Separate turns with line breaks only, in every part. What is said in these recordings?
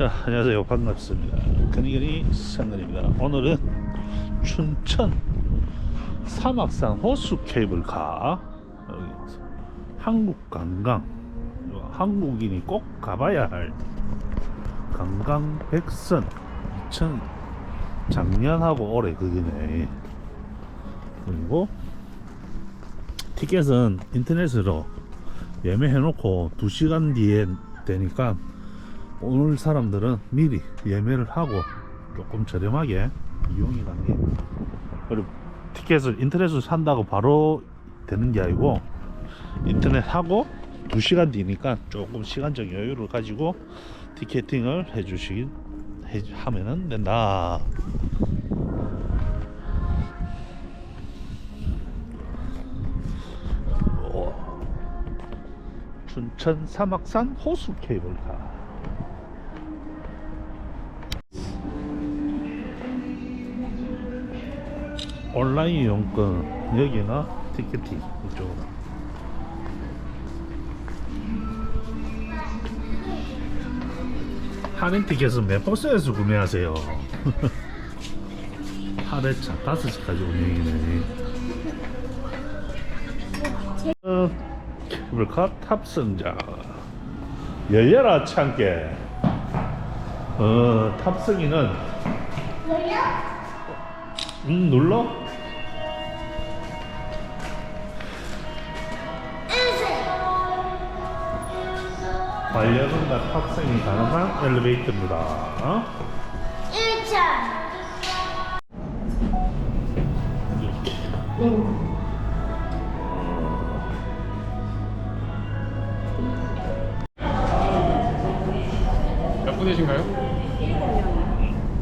자, 안녕하세요. 반갑습니다. 근이근이 상근입니다. 오늘은 춘천 사막산 호수 케이블카 한국 관광 한국인이 꼭 가봐야 할 관광 백선 2000 작년하고 올해 그기네 그리고 티켓은 인터넷으로 예매해 놓고 2시간 뒤에 되니까 오늘 사람들은 미리 예매를 하고 조금 저렴하게 이용이 가능해요. 그리고 티켓을 인터넷으로 산다고 바로 되는 게 아니고 인터넷 하고 2시간 뒤니까 조금 시간적 여유를 가지고 티켓팅을 해주시 해, 하면은 된다. 오. 춘천 사막산 호수 케이블카. 온라인 이용권 여기나 티켓팅 이쪽으로. 할인 티켓은 맵버스에서 구매하세요? 8회차 5시까지 운영이네. 어, 케이블카 탑승자. 열려라 참깨 어, 탑승이는 음 눌러? 반려견과 탑승이 가능한 엘리베이터입니다. 어?
1차
이렇게.
몇 분이신가요?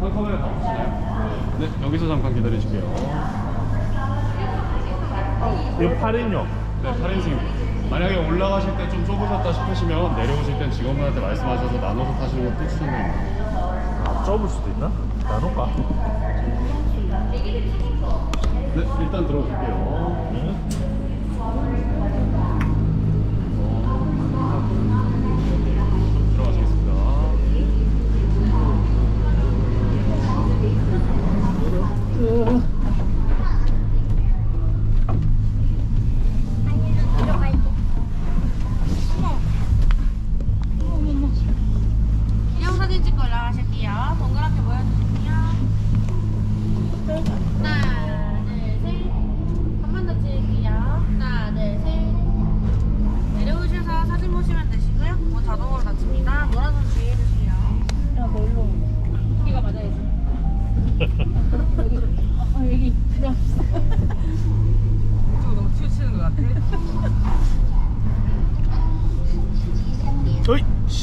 한 카메라 나오시나요? 네, 여기서 잠깐 기다리실게요.
이거 8인용.
네, 8인승. 만약에 올라가실 때 좀 좁으셨다 싶으시면 내려오실 땐 직원분한테 말씀하셔서 나눠서 타시는 것도 추천드립니다.
아, 좁을 수도 있나? 나눌까?
네, 일단 들어오실게요.
응?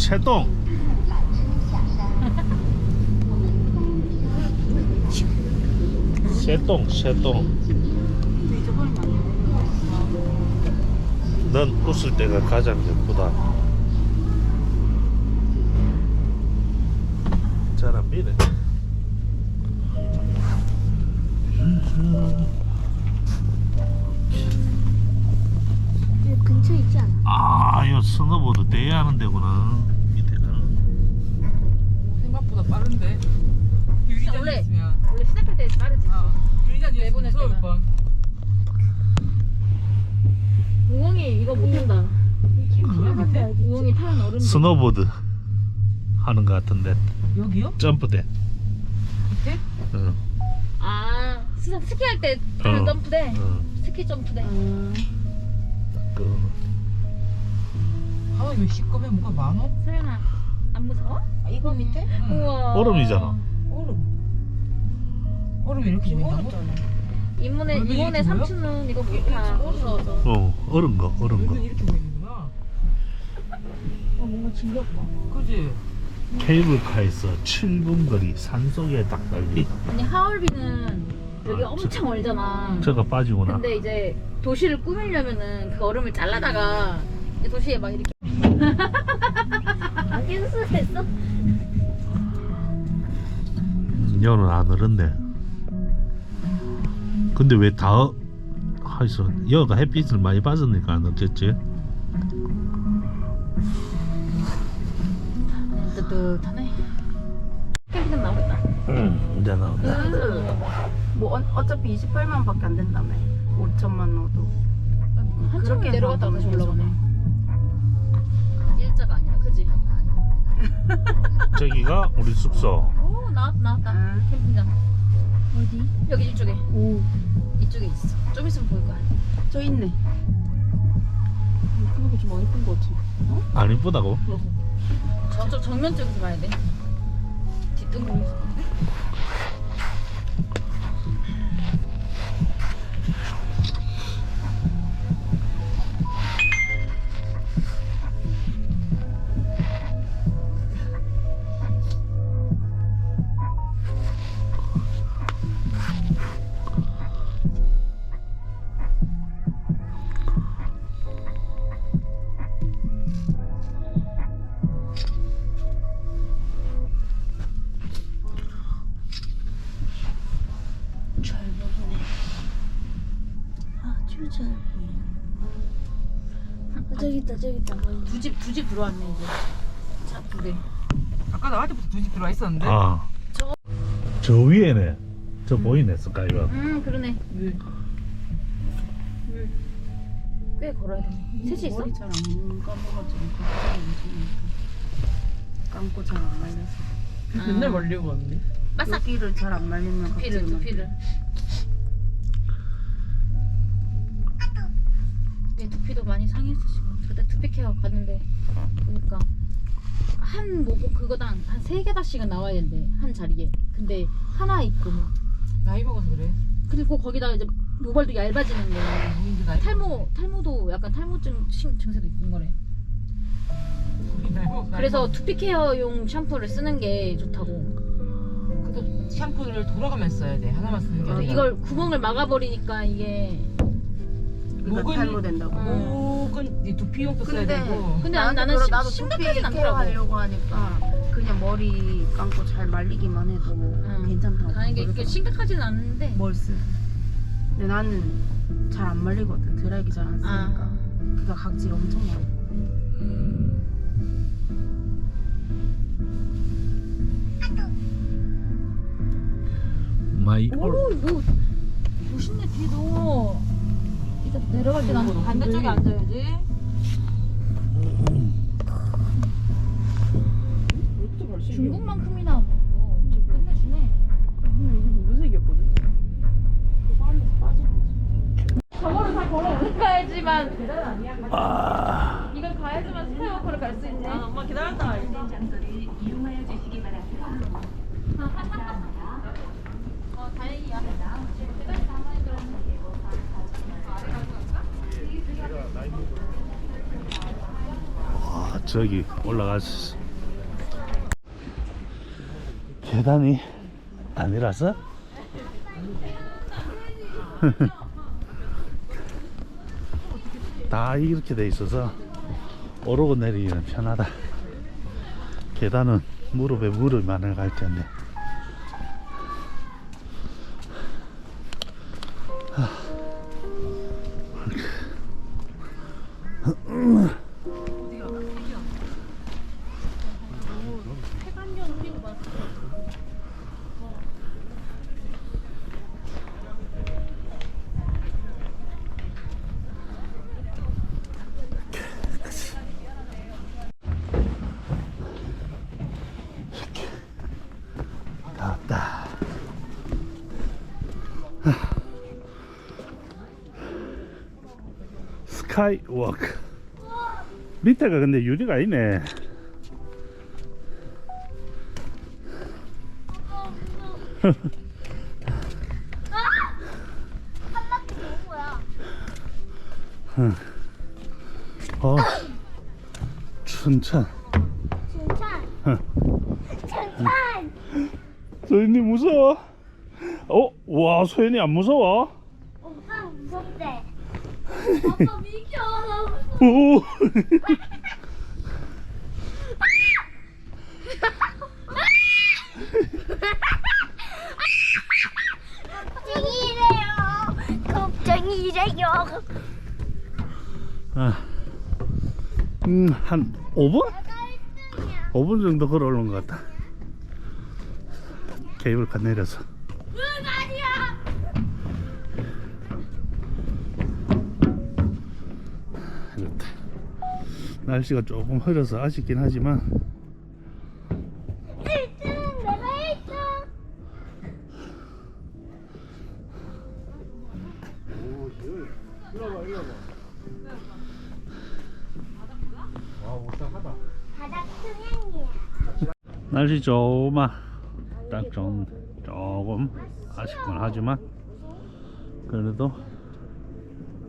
새똥! 새똥, 새똥. 넌 웃을 때가 가장 예쁘다. 잘안 미네.
여기 근처에 있지 않아?
아, 이거 스노보드 대회하는 데구나. 밑에는.
생각보다 빠른데. 유리잔
원래-
있으면.
원래 시작할 때 빠르지.
어. 유리잔 있으면
내보낼
무서울
때가.
뻔.
우엉이 이거 못한다. 우엉이 타는 어른.
스노보드 하는 것 같은데.
여기요?
점프대.
밑에?
응.
아 스, 스키 할 때 타는
어.
점프대.
응.
스키 점프대.
그,
아, 이거 시꺼매 뭐가 많어?
서연아 안 무서워?
이거 밑에?
우와.
얼음이잖아.
얼음. 얼음이 이렇게 보인다고?
이모네
얼음이
이모네
이렇게 보여?
삼촌은 이거 못 타. 무서워서.
어, 얼은 거, 얼은 거.
얼음이 이렇게
어 뭔가 징그럽다.
그지?
케이블카에서 7분 거리 산속에 딱 달리
아니 하얼빈은 여기
아,
엄청 멀잖아.
저가 빠지구나
근데 이제 도시를 꾸미려면은 그 얼음을 잘라다가 이제 도시에 막 이렇게. 안 깨수했어?
음, 여는 안 얼었네 근데 왜 다 하여서 여가 햇빛을 많이 받으니까 안 얼겠지
뜨뜻하네. 나오겠다.
응 이제 나온다
그뭐 어 차피 28만원밖에 안 된다며 5천만 넣어도
한참 내려갔다 다시 올라가네. 일자가 아니라, 그지?
저기가 우리 숙소
오, 나왔다, 나왔다.
응.
캠핑장. 어디? 여기 이쪽에.
오
이쪽에 있어. 좀 있으면 보일 거야.
저 있네
그거 좀 많이 끈거 같아.
안 이쁘다고?
저쪽 정면 쪽에서 봐야 돼.
아 있다, 저기 있다.
뭐두 집, 두 집 들어왔네, 이제. 차 두 대.
아까 나한테부터 두 집 들어와 있었는데.
아. 저 위에네. 저 보이네, 스카이가.
음, 그러네. 물. 물. 꽤 걸어야 돼. 셋이 있어?
머리 잘안 감아가지고 감고 잘 안 말려서
맨날 말리고 왔는데.
바싹.
여기를 잘 안 말리면 갑자기
두피를,
막
두피를. 내 두피도 많이 상했어, 지금. 그때 두피 케어 갔는데, 보니까. 한 모고 그거당 한 세 개다씩은 나와야 된대. 한 자리에. 근데 하나 있고 뭐.
나이 먹어서 그래.
그리고 거기다가 이제 모발도 얇아지는 거야.
우리도 나이
탈모, 탈모도 약간 탈모증 신- 증세도 있는 거래.
우리 나이 먹- 나이
그래서
먹-
두피 케어용 샴푸를 쓰는 게 좋다고.
그것도 샴푸를 돌아가면서 써야 돼. 하나만 쓰는 게
근데
아니라.
이걸 구멍을 막아버리니까 이게.
목은-
탈모된다고
목은 이 두피용도 써야
근데-
되고.
근데 나는
그러-
심-
나도
심각하진
두피
않더라고.
케어하려고 하니까 그냥 머리 감고 잘 말리기만 해도 괜찮다고
다행히 이게
그러더라고.
심각하진 않은데.
뭘 쓰? 근데 나는 잘 안 말리거든 드라이기 잘 안 쓰니까
아.
그가 각질 엄청 많아
마이
오, 뭐 멋있네 뒤도. 내려갈 때 나는 반대쪽에 앉아야지. 중국만큼이나 뭐 끝내주네. 저거를 다 걸어 올라가야지만
아.
이건 가야지만 스카이워커를 갈 수 있네. 엄마 기다렸다 알지? 어 다행이야.
와, 저기 올라갔어. 계단이 아니라서? 다 이렇게 돼 있어서 오르고 내리기는 편하다. 계단은 무릎에 무릎이 많이 갈 텐데. 스카이워크. 밑에가 근데 유리가 있네. 어, 춘천.
춘천. 춘천.
소연이 무서워? 어? 와 소연이 안 무서워?
오빠 무섭대.
오
걱정이래요. 걱정이래요.
아, 음, 한 5분? 5분 정도 걸어오는 것 같다. 케이블카 내려서 날씨가 조금 흐려서 아쉽긴 하지만
1등 내가 1등. 바닥 수행이야.
날씨 좋으면 딱 좋은 조금 아쉽긴 하지만 그래도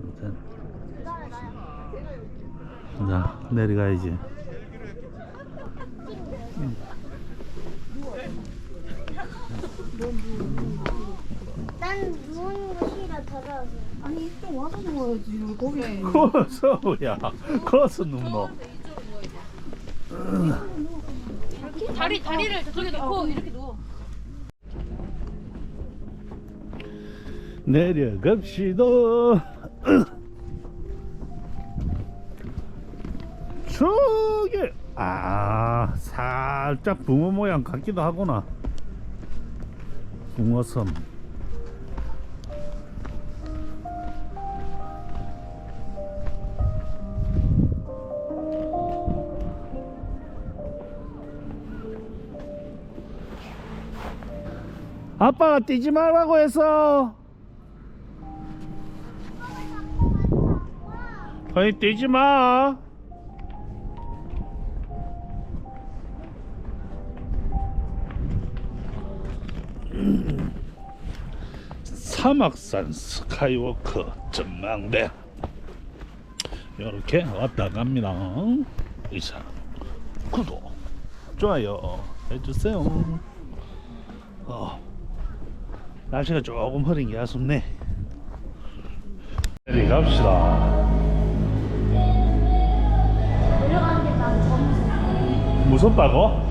아무튼 자 내려가야지
난 누운 거 싫어 더러워서.
아니 좀 와서 누워야지. 거기.
거서야? 거서 눕노
다리 다리를 저쪽에 놓고 이렇게 누워.
내려갑시다 저게 아 살짝 붕어 모양 같기도 하구나. 붕어섬. 아빠가 뛰지 말라고 했어 거기 뛰지 마. 사막산 스카이워크 전망대 이렇게 왔다 갑니다. 이상 구독 좋아요 해주세요. 어, 날씨가 조금 흐린 게 아쉽네. 내리 갑시다. 무섭다고?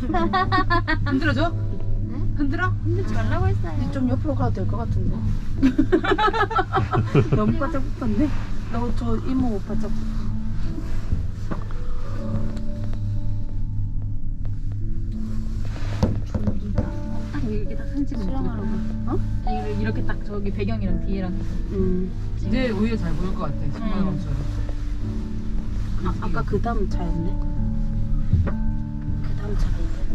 흔들어줘? 흔들어?
흔들지 말라고 했어요.
좀 옆으로 가도 될 것 같은데 너무 바짝 붙었네 너 저 이모 바짝 붙어
여기 이렇게 딱 사진 찍으면
수영하러 가. 어?
이렇게, 이렇게 딱 저기 배경이랑 뒤에랑
음.
이제 오히려 잘 보일 것 같아. 신발 감처럼.
아, 아까 그 다음 차였네 감사합니다.